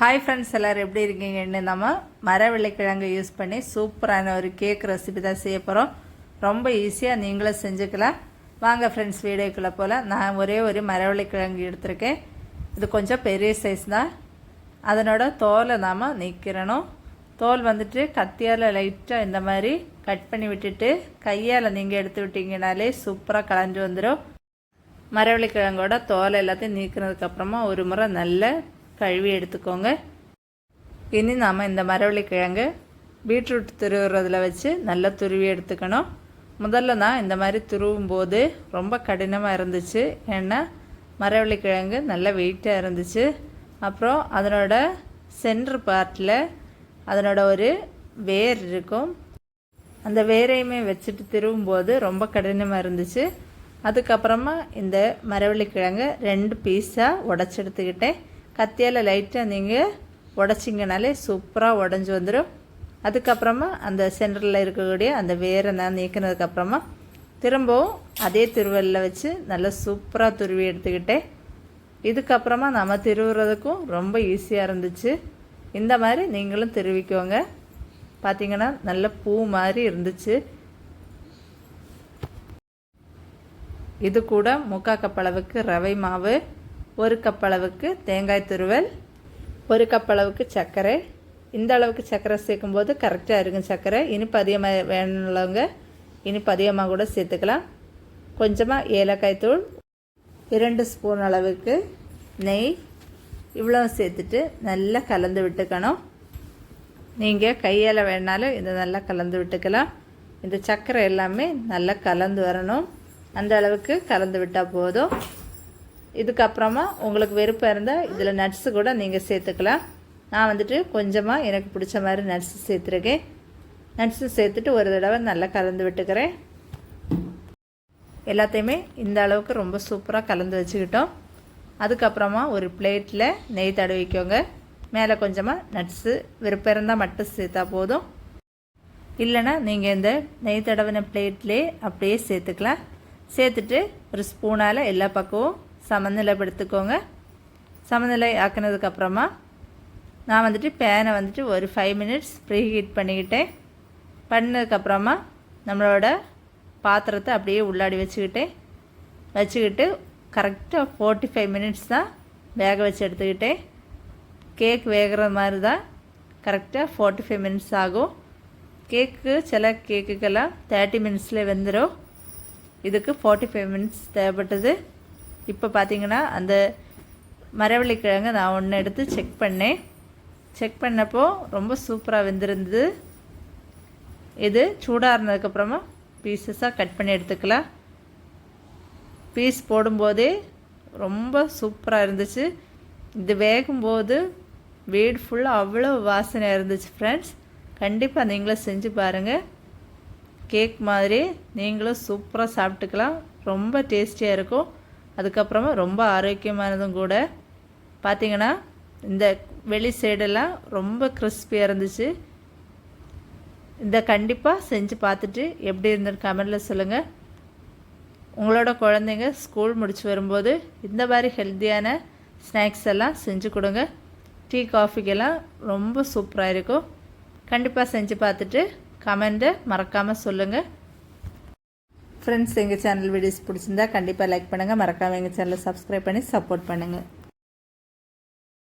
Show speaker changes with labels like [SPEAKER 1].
[SPEAKER 1] Hi friends எல்லோரும் எப்படி இருக்கீங்கன்னு நம்ம மரவள்ளிக்கிழங்கு யூஸ் பண்ணி சூப்பரான ஒரு கேக் ரெசிபி தான் செய்ய போகிறோம் ரொம்ப ஈஸியாக நீங்களும் செஞ்சுக்கலாம். வாங்க ஃப்ரெண்ட்ஸ் வீடியோக்குள்ளே போல் நான் ஒரே ஒரு மரவள்ளிக்கிழங்கு எடுத்திருக்கேன். இது கொஞ்சம் பெரிய சைஸ் தான். அதனோட தோலை நாம் நீக்கிறணும் தோல் வந்துட்டு கத்தியால் லைட்டாக இந்த மாதிரி கட் பண்ணி விட்டுட்டு கையால் நீங்கள் எடுத்து விட்டீங்கனாலே சூப்பராக கலந்து வந்துடும் மரவள்ளிக்கிழங்கோட தோலை எல்லாத்தையும் நீக்கினதுக்கப்புறமா ஒரு முறை நல்ல கழுவி எடுத்துக்கோங்க. இனி நாம் இந்த மரவள்ளிக்கிழங்கு பீட்ரூட் துருவுறதில் வச்சு நல்லா துருவி எடுத்துக்கணும். முதல்ல நான் இந்த மாதிரி துருவும் போது ரொம்ப கடினமாக இருந்துச்சு. ஏன்னா மரவள்ளிக்கிழங்கு நல்ல வெயிட்டாக இருந்துச்சு. அப்புறம் அதனோட சென்ட்ரு பார்ட்டில் அதனோட ஒரு வேர் இருக்கும். அந்த வேரையுமே வச்சுட்டு திருவும்போது ரொம்ப கடினமாக இருந்துச்சு. அதுக்கப்புறமா இந்த மரவள்ளிக்கிழங்கு ரெண்டு பீஸாக உடச்சி எடுத்துக்கிட்டேன். கத்தியால் லைட்டாக நீங்கள் உடச்சிங்கனாலே சூப்பராக உடஞ்சி வந்துடும் அதுக்கப்புறமா அந்த சென்டரில் இருக்கக்கூடிய அந்த வேரை நான் நீக்கினதுக்கப்புறமா திரும்பவும் அதே திருவல்லில் வச்சு நல்லா சூப்பராக துருவி எடுத்துக்கிட்டேன் இதுக்கப்புறமா நம்ம திருவுறதுக்கும் ரொம்ப ஈஸியாக இருந்துச்சு. இந்த மாதிரி நீங்களும் திருவிக்கோங்க. பார்த்தீங்கன்னா நல்ல பூ மாதிரி இருந்துச்சு. இது கூட முக்கா கப்பளவுக்கு ரவை மாவு ஒரு கப் அளவுக்கு தேங்காய் துருவல் ஒரு கப் அளவுக்கு சர்க்கரை. இந்த அளவுக்கு சர்க்கரை சேர்க்கும்போது கரெக்டாக இருக்கும் சர்க்கரை. இனிப்பு அதிகமாக வேணுள்ளவங்க இனிப்பு அதிகமாக கூட சேர்த்துக்கலாம். கொஞ்சமாக ஏலக்காய் தூள் இரண்டு ஸ்பூன் அளவுக்கு நெய். இவ்வளோ சேர்த்துட்டு நல்லா கலந்து விட்டுக்கணும். நீங்கள் கையால் வேணாலும் இதை நல்லா கலந்து விட்டுக்கலாம். இந்த சர்க்கரை எல்லாமே நல்லா கலந்து வரணும். அந்த அளவுக்கு கலந்து விட்டால் போதும். இதுக்கப்புறமா உங்களுக்கு விருப்பம் இருந்தால் இதில் நட்ஸு கூட நீங்கள் சேர்த்துக்கலாம். நான் வந்துட்டு கொஞ்சமாக எனக்கு பிடிச்ச மாதிரி நட்ஸு சேர்த்துருக்கேன். நட்ஸு சேர்த்துட்டு ஒரு தடவை நல்லா கலந்து விட்டுக்கிறேன். எல்லாத்தையுமே இந்த அளவுக்கு ரொம்ப சூப்பராக கலந்து வச்சுக்கிட்டோம். அதுக்கப்புறமா ஒரு பிளேட்டில் நெய் தடவிக்கோங்க. மேலே கொஞ்சமாக நட்ஸு விருப்பம் இருந்தால் மட்டும் சேர்த்தா போதும். இல்லைனா நீங்கள் இந்த நெய் தடவின பிளேட்லேயே அப்படியே சேர்த்துக்கலாம். சேர்த்துட்டு ஒரு ஸ்பூனால் எல்லா பக்கமும் சமநிலைப்படுத்திக்கோங்க. சமநிலை ஆக்கினதுக்கப்புறமா நான் வந்துட்டு பேனை வந்துட்டு ஒரு ஃபைவ் மினிட்ஸ் ப்ரீ ஹீட் பண்ணிக்கிட்டேன். பண்ணதுக்கப்புறமா நம்மளோட பாத்திரத்தை அப்படியே உள்ளாடி வச்சுக்கிட்டேன். வச்சுக்கிட்டு கரெக்டாக ஃபோர்ட்டி ஃபைவ் மினிட்ஸ் தான் வேக வச்சு எடுத்துக்கிட்டேன். கேக் வேகிற மாதிரி தான் கரெக்டாக ஃபார்ட்டி ஃபைவ் மினிட்ஸ் ஆகும். கேக்கு சில கேக்குக்கெல்லாம் தேர்ட்டி மினிட்ஸில் வெந்துடும் இதுக்கு ஃபார்ட்டி ஃபைவ் மினிட்ஸ் தேவைப்பட்டது. இப்போ பார்த்தீங்கன்னா அந்த மரவள்ளிக்கிழங்கு நான் ஒன்று எடுத்து செக் பண்ணேன். செக் பண்ணப்போ ரொம்ப சூப்பராக வெந்திருந்தது. இது சூடாக இருந்ததுக்கப்புறமா பீசஸாக கட் பண்ணி எடுத்துக்கலாம். பீஸ் போடும்போதே ரொம்ப சூப்பராக இருந்துச்சு. இது வேகும்போது வீடு ஃபுல்லாக அவ்வளோ வாசனையாக இருந்துச்சு ஃப்ரெண்ட்ஸ் கண்டிப்பாக நீங்களும் செஞ்சு பாருங்கள் கேக் மாதிரி நீங்களும் சூப்பராக சாப்பிட்டுக்கலாம். ரொம்ப டேஸ்டியாக இருக்கும். அதுக்கப்புறமா ரொம்ப ஆரோக்கியமானதும் கூட. பார்த்திங்கன்னா இந்த வெளி சைடெல்லாம் ரொம்ப கிறிஸ்பியாக இருந்துச்சு. இந்த கண்டிப்பாக செஞ்சு பார்த்துட்டு எப்படி இருந்தது கமெண்டில் சொல்லுங்கள் உங்களோட குழந்தைங்க ஸ்கூல் முடிச்சு வரும்போது இந்த மாதிரி ஹெல்த்தியான ஸ்நாக்ஸ் எல்லாம் செஞ்சு கொடுங்க. டீ காஃபிக்கெல்லாம் ரொம்ப சூப்பராக இருக்கும். கண்டிப்பாக செஞ்சு பார்த்துட்டு கமெண்ட்டை மறக்காமல் சொல்லுங்கள் ஃப்ரெண்ட்ஸ் எங்கள் சேனல் வீடியோஸ் பிடிச்சிருந்தா கண்டிப்பாக லைக் பண்ணுங்கள் மறக்காமல் எங்கள் சேனலை சப்ஸ்கிரைப் பண்ணி சப்போர்ட் பண்ணுங்கள்